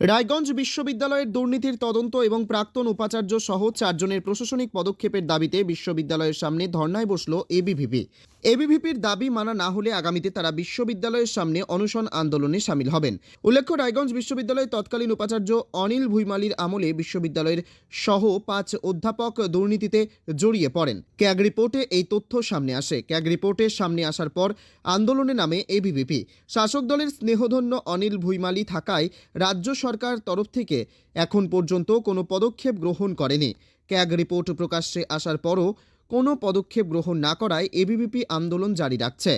রায়গঞ্জ বিশ্ববিদ্যালয়ের দুর্নীতির তদন্ত এবং প্রাক্তন উপাচার্য সহ চারজনের প্রশাসনিক পদক্ষেপের দাবিতে বিশ্ববিদ্যালয়ের সামনে ধর্নায় বসল এবিভিপি এবিভিপির দাবি মানা না হলে আগামীতে তারা বিশ্ববিদ্যালয়ের সামনে অনশন আন্দোলনে সামিল হবেন। উল্লেখ্য, রায়গঞ্জ বিশ্ববিদ্যালয়ের তৎকালীন উপাচার্য অনিল ভুইমালির আমলে বিশ্ববিদ্যালয়ের সহ পাঁচ অধ্যাপক দুর্নীতিতে জড়িয়ে পড়েন। ক্যাগ রিপোর্টে এই তথ্য সামনে আসে। ক্যাগ রিপোর্টে সামনে আসার পর আন্দোলনে নামে এবিভিপি। শাসক দলের স্নেহধন্য অনিল ভুইমালি থাকায় রাজ্য সরকার তরফ থেকে এখন পর্যন্ত কোনো পদক্ষেপ গ্রহণ করেনি। ক্যাগ রিপোর্ট প্রকাশ্যে আসার পরও কোনো পদক্ষেপ গ্রহণ না করায় এবিভিপি আন্দোলন জারি রাখছে।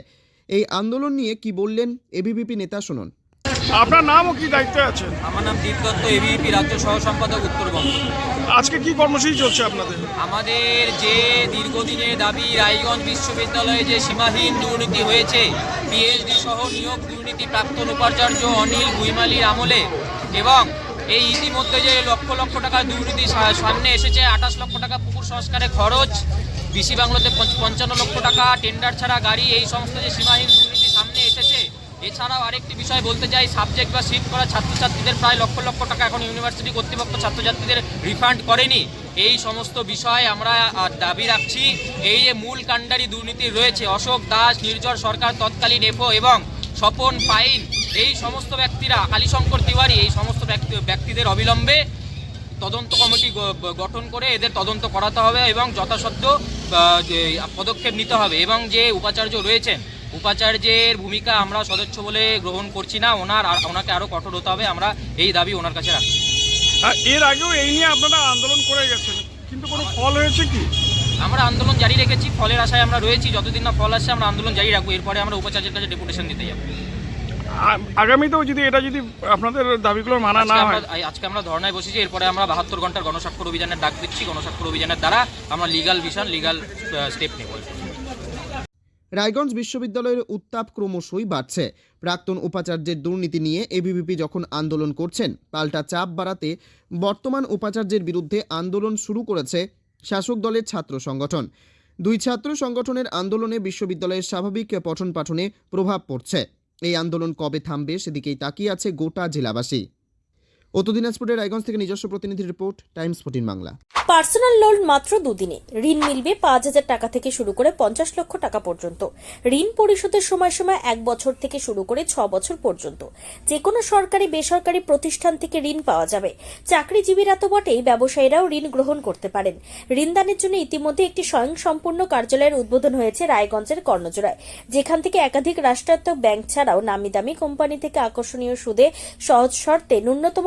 এই আন্দোলন নিয়ে কি বললেন এবিভিপি নেতা শুনুন। আপনার নাম ও কি দায়িত্বে আছেন? আমার নাম দীপ দত্ত এবিপি রাজ্য সহ সম্পাদক উত্তরবঙ্গ। আজকে কি কর্মসূচি চলছে আপনাদের? আমাদের যে দীর্ঘদিনের দাবি রায়গঞ্জ বিশ্ববিদ্যালয়ে যে সীমাহীন দুর্নীতি হয়েছে পিএইচডি সহ নিয়োগ দুর্নীতি প্রাক্তন উপাচার্য অনিল ভুইমালির আমলে এবং এই ইতিমধ্যে যে লক্ষ লক্ষ টাকা দুর্নীতি সা- সামনে এসেছে আঠাশ লক্ষ টাকা পুকুর সংস্কারে খরচ বিসি বাংলাতে পঞ্চান্ন লক্ষ টাকা টেন্ডার ছাড়া গাড়ি এই সমস্ত যে সীমাহীন দুর্নীতি সামনে এসেছে, এছাড়াও আরেকটি বিষয় বলতে চাই সাবজেক্ট বা শিফট করা ছাত্রছাত্রীদের প্রায় লক্ষ লক্ষ টাকা এখন ইউনিভার্সিটি কর্তৃপক্ষ ছাত্রছাত্রীদের রিফান্ড করেনি। এই সমস্ত বিষয় আমরা দাবি রাখছি। এই যে মূল কাণ্ডারি দুর্নীতি রয়েছে, অশোক দাস, নির্ঝর সরকার, তৎকালীন এফও এবং স্বপন পাইন, এই সমস্ত ব্যক্তিরা, কালীশঙ্কর তিওয়ারি, এই সমস্ত ব্যক্তি ব্যক্তিদের অবিলম্বে তদন্ত কমিটি গঠন করে এদের তদন্ত করাতে হবে এবং যথাসাধ্য পদক্ষেপ নিতে হবে এবং যে উপাচার্য রয়েছেন উপাচার্যের ভূমিকা আমরা সদস্য বলে গ্রহণ করছি না ওনার আর- ওনাকে আরও কঠোর হতে হবে আমরা এই দাবি ওনার কাছে রাখছি। এর আগেও এই নিয়ে আপনারা আন্দোলন করে গেছেন কিন্তু কোনো ফল হয়েছে কি? আমরা আন্দোলন জারি রেখেছি ফলের আশায় আমরা রয়েছি যতদিন না ফল আসছে আমরা আন্দোলন জারি রাখব এরপরে আমরা উপাচার্যের কাছে ডেপুটেশন দিতে যাব। আগামীতেও যদি এটা যদি আপনাদের দাবিগুলো মানা না আজকে হয় আমরা আজকে আমরা ধর্নায় বসেছি এরপরে আমরা বাহাত্তর ঘণ্টার গণস্বাক্ষর অভিযানের ডাক দিচ্ছি। গণস্বাক্ষর অভিযানের দ্বারা আমরা লিগাল ভিশন লিগাল স্টেপ নেব। রায়গঞ্জ বিশ্ববিদ্যালয়ের উত্তাপ ক্রমশই বাড়ছে। প্রাক্তন উপাচার্যের দুর্নীতি নিয়ে এবিভিপি যখন আন্দোলন করছেন পাল্টা চাপ বাড়াতে বর্তমান উপাচার্যের বিরুদ্ধে আন্দোলন শুরু করেছে শাসক দলের ছাত্র সংগঠন। দুই ছাত্র সংগঠনের আন্দোলনে বিশ্ববিদ্যালয়ের স্বাভাবিক পঠন পাঠনে প্রভাব পড়ছে। এই আন্দোলন কবে থামবে সেদিকেই তাকিয়ে আছে গোটা জেলাবাসী। উত্তর দিনাজপুরের রায়গঞ্জ থেকে নিজস্ব প্রতিনিধি report, Times fourteen Bangla. Personal loan মাত্র দুদিনে। ঋণ মিলবে পাঁচ হাজার টাকা থেকে শুরু করে পঞ্চাশ লক্ষ টাকা পর্যন্ত। ঋণ পরিশোধের সময় সময় এক বছর থেকে শুরু করে ছ বছর পর্যন্ত। যে কোনো সরকারি, বেসরকারি প্রতিষ্ঠান থেকে ঋণ পাওয়া যাবে। চাকরিজীবীরা তো বটেই ব্যবসায়ীরাও ঋণ গ্রহণ করতে পারেন। ঋণদানের জন্য ইতিমধ্যে একটি স্বয়ংসম্পূর্ণ কার্যালয়ের উদ্বোধন হয়েছে রায়গঞ্জের কর্ণজোড়ায়। যেখান থেকে একাধিক রাষ্ট্রায়ত্ত ব্যাংক ছাড়াও নামি দামি কোম্পানি থেকে আকর্ষণীয় সুদে সহজ শর্তে ন্যূনতম